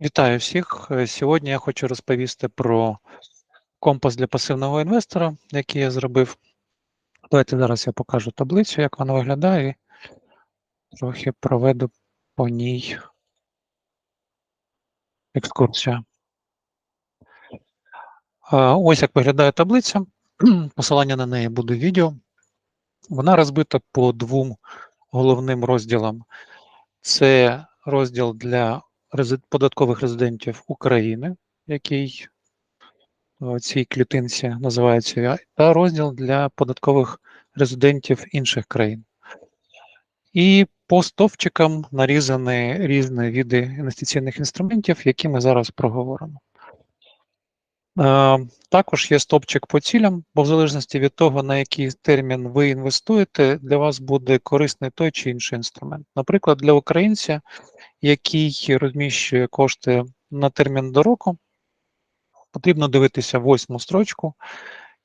Вітаю всіх! Е, Сьогодні я хочу розповісти про компас для пасивного інвестора, який я зробив. Давайте зараз я покажу таблицю, як вона виглядає, і трохи проведу по ній екскурсію. Ось як виглядає таблиця. Посилання на неї буде в відео. Вона розбита по двом головним розділам. Це розділ для податкових резидентів України, який в цій клітинці називається та розділ для податкових резидентів інших країн. І по стовпчикам нарізані різні види інвестиційних інструментів, які ми зараз проговоримо. Е, Також є стовпчик по цілям, бо в залежності від того, на який термін ви інвестуєте, для вас буде корисний той чи інший інструмент. Наприклад, для українця, який розміщує кошти на термін до року, потрібно дивитися восьму строчку,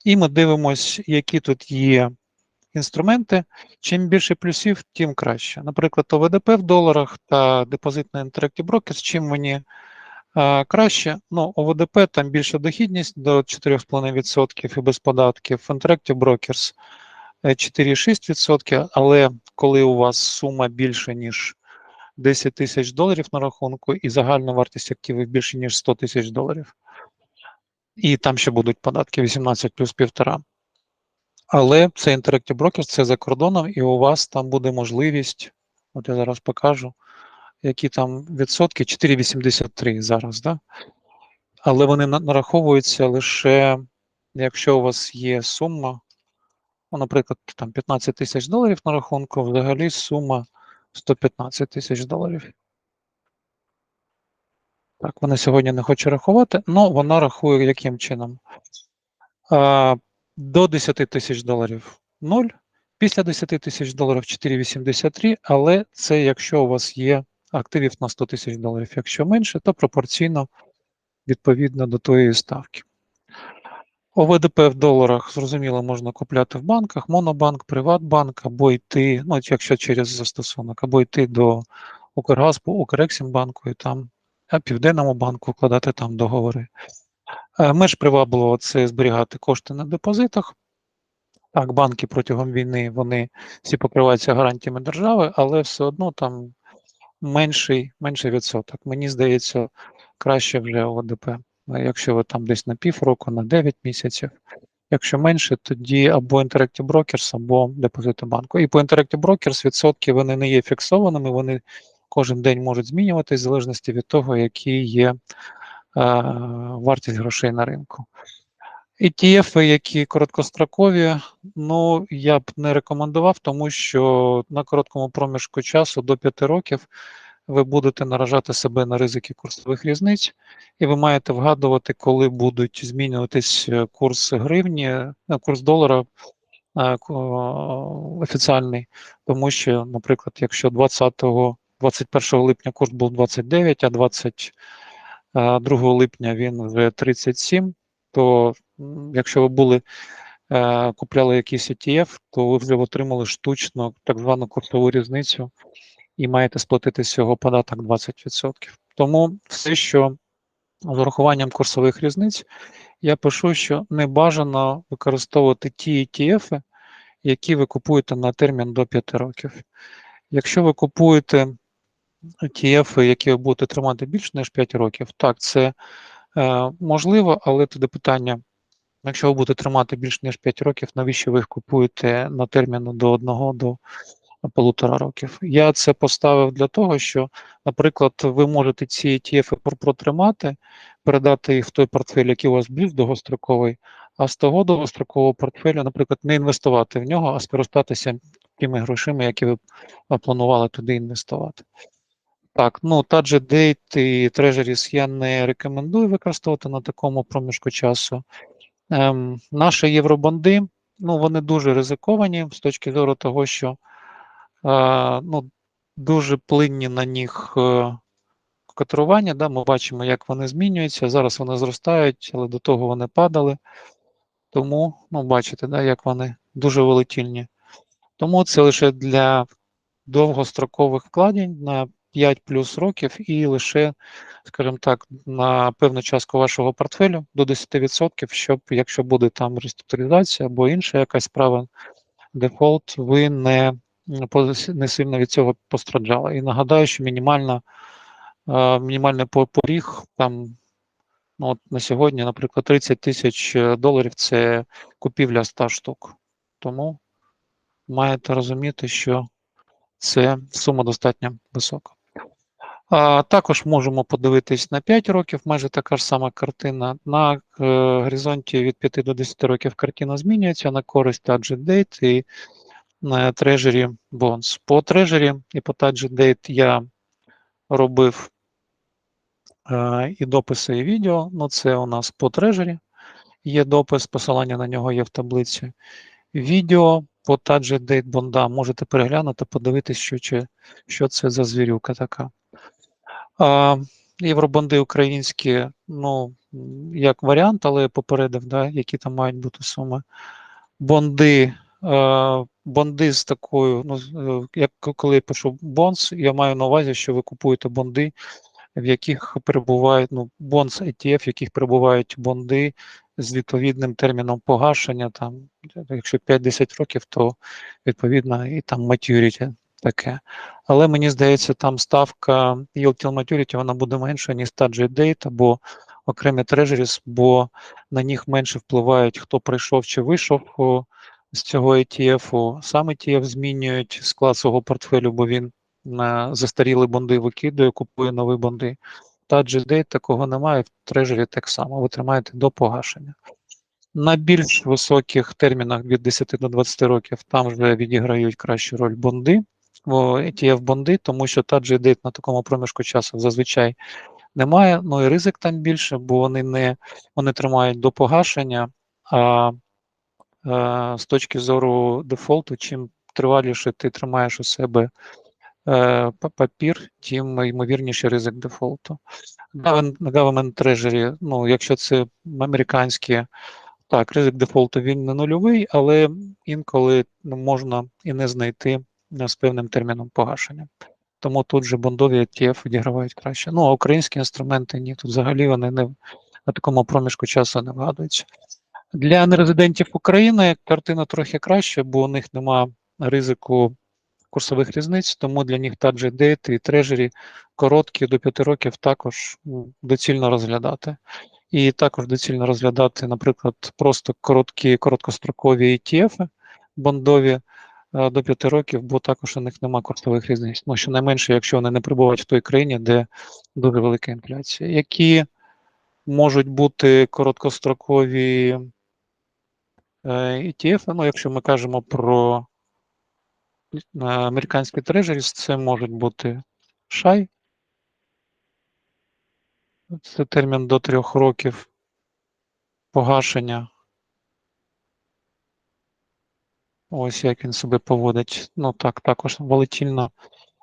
і ми дивимося, які тут є інструменти. Чим більше плюсів, тим краще. Наприклад, ОВДП в доларах та депозит на Interactive Brokers, чим мені краще. Ну, ОВДП там більша дохідність до 4,5% і без податків. Interactive Brokers е, 4,6%, але коли у вас сума більше, ніж 10 тисяч доларів на рахунку, і загальна вартість активів більше, ніж 100 тисяч доларів. І там ще будуть податки 18 плюс 1,5. Але це Interactive Brokers, це за кордоном, і у вас там буде можливість, от я зараз покажу, які там відсотки 4,83 зараз, да? але вони нараховуються лише, якщо у вас є сума, ну, наприклад, там 15 тисяч доларів на рахунку, взагалі сума 115 тисяч доларів. Так, вона сьогодні не хоче рахувати, але вона рахує яким чином? А, До 10 тисяч доларів 0, після 10 тисяч доларів 4,83, але це якщо у вас є активів на 100 тисяч доларів. Якщо менше, то пропорційно відповідно до тої ставки. ОВДП в доларах, зрозуміло, можна купляти в банках, Монобанк, Приватбанк, або йти, ну, якщо через застосунок, або йти до Укргазбу, Укрексімбанку і там, Південному банку вкладати там договори. Е, Меж привабливо це зберігати кошти на депозитах. Так, банки протягом війни вони всі покриваються гарантіями держави, але все одно там менший, менший відсоток. Мені здається, краще вже ОВДП. А Якщо ви там десь на півроку, на 9 місяців. Якщо менше, тоді або Interactive Brokers, або депозити банку. І по Interactive Brokers відсотки вони не є фіксованими, вони кожен день можуть змінюватись в залежності від того, які є е, вартість грошей на ринку. ETF, які короткострокові, ну я б не рекомендував, тому що на короткому проміжку часу до 5 років ви будете наражати себе на ризики курсових різниць, і ви маєте вгадувати, коли будуть змінюватись е, курс гривні, е, курс долара е, офіціальний, тому що, наприклад, якщо 20 21 липня курс був 29, а 22 липня він вже 37, то якщо ви були е, купляли якийсь ETF, то ви вже отримали штучно так звану курсову різницю і маєте сплатити з цього податок 20%. Тому все, що з урахуванням курсових різниць, я пишу, що не бажано використовувати ті ETF, які ви купуєте на термін до 5 років. Якщо ви купуєте ETF, які ви будете тримати більше ніж 5 років, так, це е, можливо, але тоді питання. Якщо ви будете тримати більш ніж 5 років, навіщо ви їх купуєте на термін до 1 до полутора років? Я це поставив для того, що, наприклад, ви можете ці ETF пр- протримати, передати їх в той портфель, який у вас більш довгостроковий, а з того довгострокового портфелю, наприклад, не інвестувати в нього, а скористатися тими грошима, які ви планували туди інвестувати. Так, ну Target Date і Treasuries я не рекомендую використовувати на такому проміжку часу. Ем, наші євробонди, ну вони дуже ризиковані з точки зору того, що е, ну, дуже плинні на них е, котирування. Да, ми бачимо, як вони змінюються. Зараз вони зростають, але до того вони падали. Тому, ну, бачите, да, як вони дуже волатильні. Тому це лише для довгострокових вкладень на 5 плюс років і лише, скажімо так, на певну частку вашого портфелю до 10%, щоб якщо буде там реструктуризація або інша якась справа, дефолт, ви не, не сильно від цього постраждали. І нагадаю, що мінімальна, е, мінімальний поріг там ну, от на сьогодні, наприклад, 30 тисяч доларів це купівля 100 штук. Тому маєте розуміти, що це сума достатньо висока. Також можемо подивитись на 5 років, майже така ж сама картина. На е, горизонті від 5 до 10 років картина змінюється на користь Target Date і на Treasury Bonds. По Treasury і по Target Date я робив е, і дописи, і відео. Ну, це у нас по Treasury є допис, посилання на нього є в таблиці. Відео по Target Date бонда можете переглянути, подивитись, що, що це за звірюка така. А, Євробонди українські, ну, як варіант, але я попередив, да, які там мають бути суми. Бонди, а, бонди з такою, ну, е, як коли я пишу бонс, я маю на увазі, що ви купуєте бонди, в яких перебувають, ну, бонс ETF, в яких перебувають бонди з відповідним терміном погашення. Там, Якщо 5-10 років, то відповідно і там maturity таке. Але мені здається, там ставка Yield till Maturity вона буде менша, ніж Target Date або окремі treasuries, бо на них менше впливають, хто прийшов чи вийшов з цього ETF. Сам ETF змінюють склад свого портфелю, бо він на застаріли бонди викидує, купує нові бонди. Target Date такого немає, в трежері так само, ви тримаєте до погашення. На більш високих термінах від 10 до 20 років там вже відіграють кращу роль бонди, ETF бонди, тому що Target Date на такому проміжку часу зазвичай немає. Ну і ризик там більше, бо вони не вони тримають до погашення. А, а з точки зору дефолту, чим триваліше ти тримаєш у себе е, папір, тим ймовірніший ризик дефолту. Government Treasury, ну, якщо це американські, так, ризик дефолту він не нульовий, але інколи можна і не знайти з певним терміном погашення. Тому тут же бондові ETF відігравають краще. Ну, а українські інструменти ні, тут взагалі вони не на такому проміжку часу не вгадуються. Для нерезидентів України картина трохи краще, бо у них нема ризику курсових різниць, тому для них Target Date і Treasury короткі до 5 років також доцільно розглядати. І також доцільно розглядати, наприклад, просто короткі, короткострокові ETF бондові до 5 років, бо також у них немає курсових різниць. Ну, щонайменше, якщо вони не прибувають в той країні, де дуже велика інфляція. Які можуть бути короткострокові ETF, ну, якщо ми кажемо про американські трежеріс, це можуть бути шай. Це термін до трьох років погашення. Ось як він себе поводить. Ну так, також волатильно.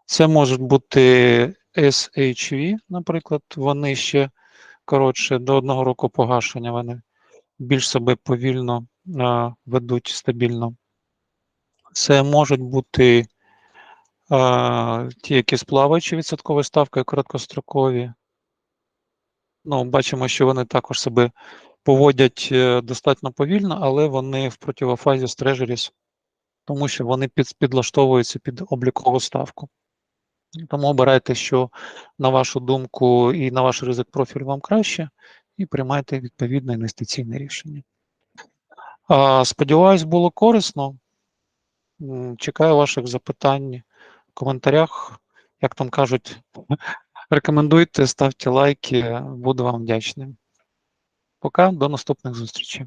Це можуть бути SHV, наприклад, вони ще коротше до одного року погашення, вони більш себе повільно а, ведуть стабільно. Це можуть бути а, ті, які з плаваючою відсотковою ставкою короткострокові. Ну, Бачимо, що вони також себе поводять е, достатньо повільно, але вони в противофазі з Treasuries, тому що вони під, підлаштовуються під облікову ставку. Тому обирайте, що, на вашу думку, і на ваш ризик профіль вам краще, і приймайте відповідне інвестиційне рішення. Сподіваюсь, було корисно. Чекаю ваших запитань в коментарях. Як там кажуть, рекомендуйте, ставте лайки, буду вам вдячним. Пока, до наступних зустрічей.